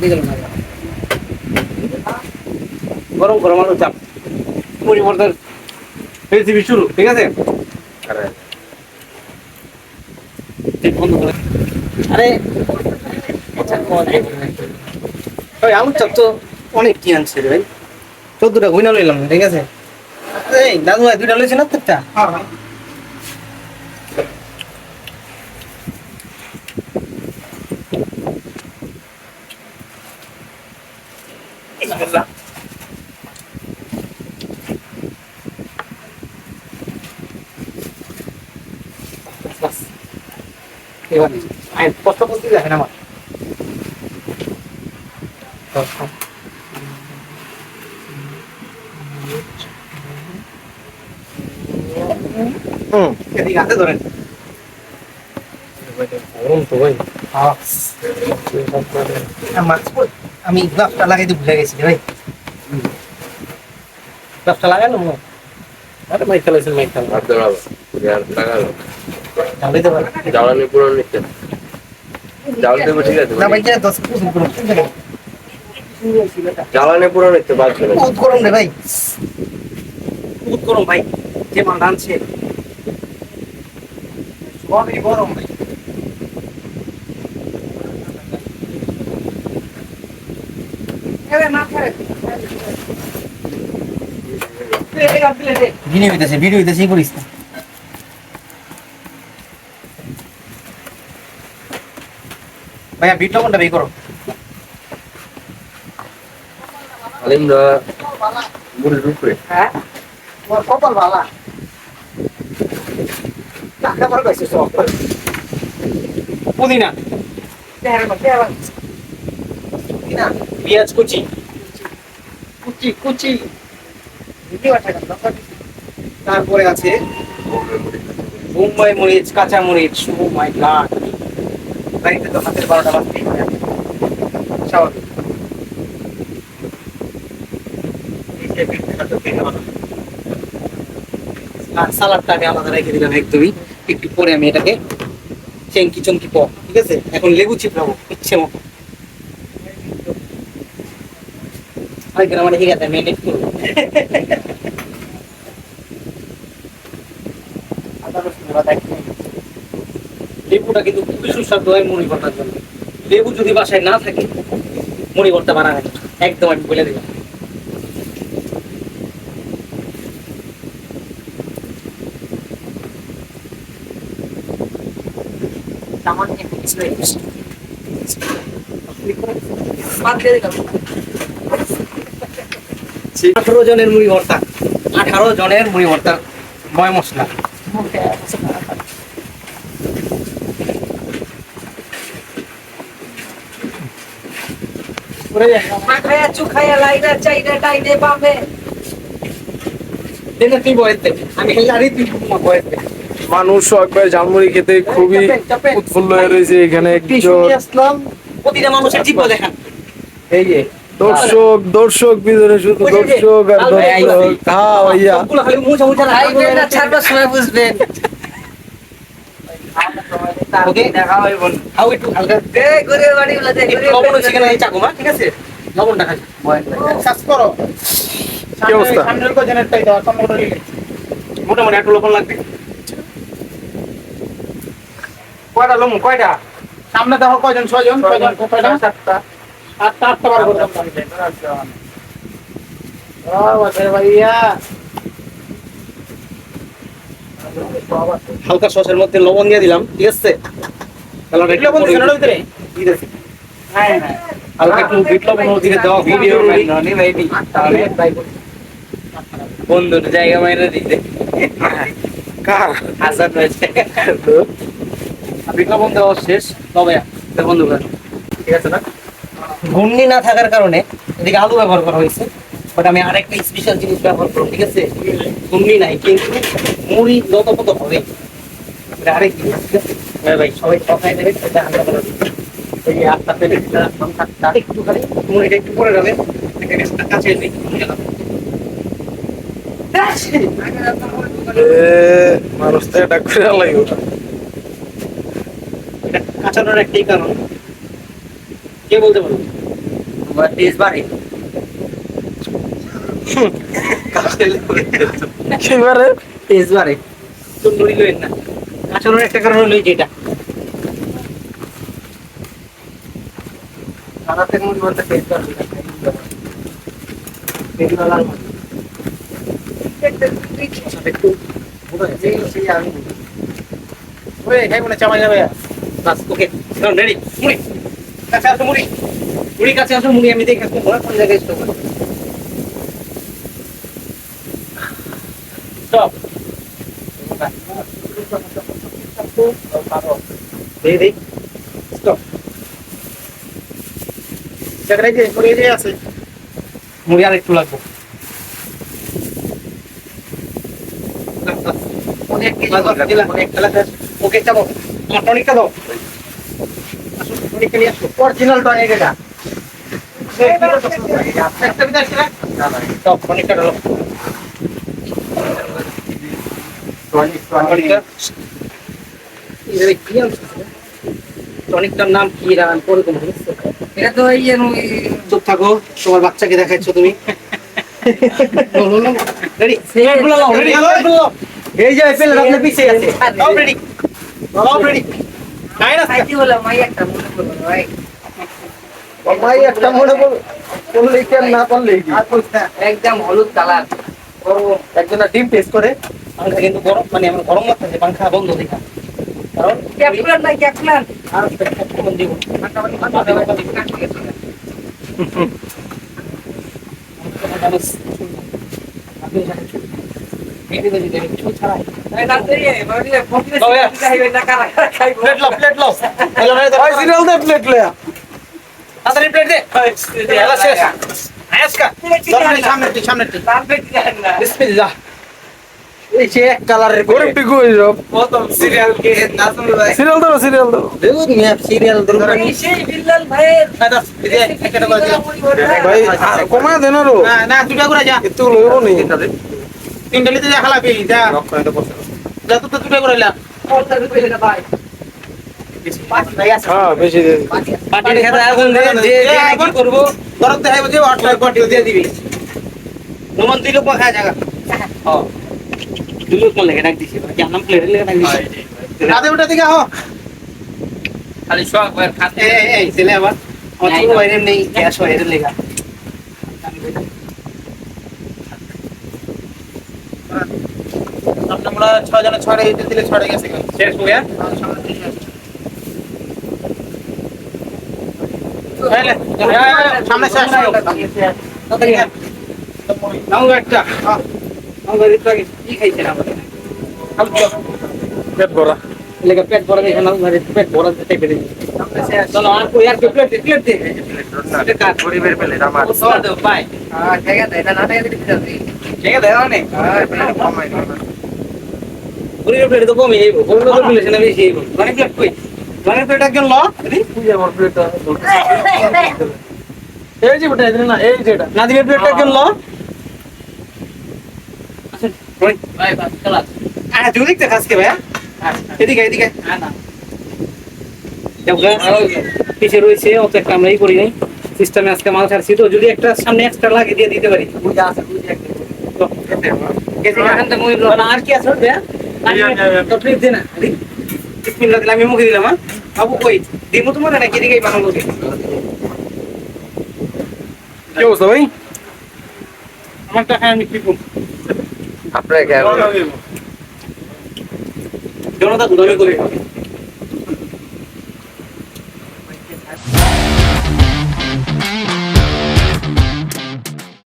দিয়ে গেলাম না। গরম গরম আলু চাপ। পরিবর্তন রেসিপি শুরু ঠিক আছে? আরে। আচ্ছা কোন আলুর চাপ তো অনেক কি আনছে ভাই। চোদ্দটা গুইনা লইলাম ঠিক আছে? এই দাদু ভাই দুইটা লইছে না তোরটা বিসমিল্লাহ এবার আই কষ্ট করতে যায় না আমার হুম। এদিকে ধরেন। আমি গ্লাভটা লাগাইতে ভুলে গেছি ভাই। গ্লাভটা লাগালো আরে মাইক খেলাইছেন মাইক খেলা লাগালো জ্বালানি পুরো নিচ্ছে। জ্বাল দেবো ঠিক আছে না ভাই দশ কুসুম করুন জ্বালানি পুরো নিচ্ছে বাদ চলে বহুত গরম রে ভাই। বহুত গরম ভাই যে মাল রাঁধছে সবই গরম ভাই। ভিডিও হইতেছে ভিডিও হইতেছে ই করিস না ভাইয়া বিট লবণটা বের করো? আলিমরা হ্যাঁ? তোমার কপাল ভালা। টাকা বার পাইছে সব। পুদিনা। পুদিনা পেঁয়াজ কুচি। কুচি কুচি। তারপরে আছে মুম্বাই মরিচ কাঁচা মরিচ ও মাই গড বাড়িতে তো হাতের বারোটা বাজতেই পারে। স্বাভাবিক। আর সালাডটা আমি আলাদা রেখে দিলাম একদমই। একটু পরে আমি এটাকে চেঙ্কি চমকি প ঠিক আছে? এখন লেবু চিপড়াবো, ইচ্ছে মতো। আরেকদিন আমার ঠিক আছে আদা রসুন। লেবুটা কিন্তু খুবই সুস্বাদু হয় মুড়ি ভর্তার জন্য। লেবু যদি বাসায় না থাকে মুড়ি ভর্তা বানানো একদম আমি বলে দিলাম। আঠারো জনের মুড়ি ভর্তা আঠারো জনের মুড়ি ভর্তা ময় মশলা। দেখে তুই বয়েতে আমি জানি তুই বয়েতে মানুষ একবার ঝালমুড়ি খেতে খুবই উৎফুল্ল হয়ে রয়েছে এখানে প্রতিটা মানুষের জীব দেখান। এই যে দর্শক দর্শক ভিতরে শুধু দর্শক আর দর্শক। হ্যাঁ ভাইয়া। বুঝবেন। ওকে? দেখা হয় বল খাও একটু হালকা। এই ঘুরে বাড়ি গুলো দেখ লবণ হচ্ছে এই চাকু ঠিক আছে? লবণটা খাই। সার্চ করো। কি অবস্থা? সামনের কো জেনারেটটাই দাও সামনে মোটামুটি একটু লবণ লাগবে। কয়টা লবণ? কয়টা? সামনে দেখো কয়জন ছয়জন ছয়জন কয়টা? সাতটা। আটটা আটটা বার ভাইয়া। হালকা সসের মধ্যে লবণ দিয়ে দিলাম ঠিক আছে? কালারটা একটু লবণ দিছেন ওটার ভিতরে? হালকা একটু বিট লবণ ওদিকে দাও ভিডিও ননি ভাইবি বন্ধুর জায়গা মাইরে দিতে। কার? হাসান হয়েছে বিট লবণ দেওয়া শেষ। তবে বন্ধুরা ঠিক আছে না? ঘূর্ণি না থাকার কারণে এদিকে আলু ব্যবহার করা হয়েছে। বাট আমি আরেকটা স্পেশাল জিনিস ব্যবহার করব ঠিক আছে? ঘূর্ণি নাই কিন্তু মুড়ি যত কত হবে। আরেক জিনিস ঠিক আছে? হ্যাঁ ভাই সবাই সবাই দেবে সেটা করে দিবে। এই আটটা সাতটা একটু খালি মুড়িটা একটু পরে যাবে। কাছে। এ, মানুষ তো এটা করে লাগবে কাঁচানোর একটাই কারণ। কে বলতে পারবে? টেস্ট বাড়ে এবারে টেস্ট বাড়ে সুন্দরী লইন না। আসলে একটা কারণ হলো যেটা সাদা থেকে এগুলো লাল মাছ। একটু আমি ওরে খাইবো না চামা যাবে বাস ওকে রেডি মুড়ি কাছে আসো মুড়ি মুড়ি কাছে আসো মুড়ি আমি দেখে আসব কোন জায়গায় স্টপ স্টপ দেই দেই স্টপ জায়গায় যে মুড়ি যে আছে মুড়ি আর একটু লাগবে অনেক অনেক ওকে চাবো আমার টনিকটা দাও আসো টনিকটা নিয়ে আসো অরিজিনাল টনিক এটা একটা বিদায় ছিল দাও টনিকটা দাও টনিকটা এটা কি আনছো টনিকটার নাম কি এরা? আমি এটা তো এই চুপ থাকো তোমার বাচ্চাকে দেখাচ্ছ তুমি। রেডি রেডি এই যে পেলে আপনার পিছিয়ে আছে। সব রেডি সব রেডি নাই না সাইডি বলে মাই একটা মনে করো ভাই। ভাই একটা মনে বল বললে কেন না পারলে একদম হলুদ কালার। একজন ডিম টেস্ট করে। পাংখা কিন্তু গরম মানে আমার গরম লাগতেছে পাংখা বন্ধ দেখা কারণ নাই আর দিব। শেষ। আয়াসকা সামনে সামনে বিসমিল্লাহ এক কালারের গরিব টিকু হয়ে যাও সিরিয়াল কে নাজমুল ভাই। সিরিয়াল দাও সিরিয়াল দাও দেখুন ম্যাপ সিরিয়াল দরকার সেই বিল্লাল ভাইয়ের ভাই আর দেন আরও। না না দুটা করে যা। একটু লইব নি। তিনটা লিতে যা। খালাবি যা যা তো দুটা করে লা। ভাই হ্যাঁ বেশি দে। খেতে এখন যে কি করব গরম দেখাইব যে আট লাখ পাটি দিয়ে দিবি। নমন দিল পা খায় জায়গা হ্যাঁ। দিল কোন লেগে ডাক দিছি কি নাম প্লেট লেগে ডাক দিছি। রাতে উঠা দিকে হো খালি শখ ভাই খাতে এই এই এই ছেলে আবার আমার ছোট নেই। গ্যাস হয় লেগা। আমরা ছয় জনে ছড়ে দিলে ছড়ে গেছে শেষ হয়ে সামনে শেষ। নাও একটা। নাও গাড়ি লাগে কি খাইছে না পেট ভরা। লেগে পেট ভরা দেখে নাও পেট ভরা দিতে পেরে চলো আর কই আর প্লেট প্লেট দে এটা কাট গরিবের প্লেট আমার। দাও পাই। হ্যাঁ ঠিক আছে এটা না দিতে যাচ্ছি ঠিক আছে। দাও নে হ্যাঁ প্লেট কমাই প্লেট তো প্লেট না বেশি মানে প্লেট কই? মানে প্লেট একজন ল? তুই আমার প্লেটটা? এই যে বেটা না এই যেটা না দিবে প্লেট একজন ল? ওই ভাই বাস ক্লাস আরে তুই দেখতে খাসকে ভাই এদিকে এদিকে। না না দেখো পিছে রয়েছে অত একটা আমরা ই করি নাই। সিস্টেমে আজকে মাল ছাড়ছি তো যদি একটা সামনে এক্সট্রা লাগিয়ে দিয়ে দিতে পারি। বুঝা আছে বুঝা আছে তো গেছে এখান থেকে মুই না, আর কি আছে ওর দেয়া? তো প্লিজ দে না বিসমিল্লাহ দিলাম আমি মুখে দিলাম হ্যাঁ? বাবু কই? দিমু তোমার নাকি এদিকেই বানাবো কি অবস্থা ভাই? আমার টাকা আমি কি করব? আপনার জনতা দুদামি করে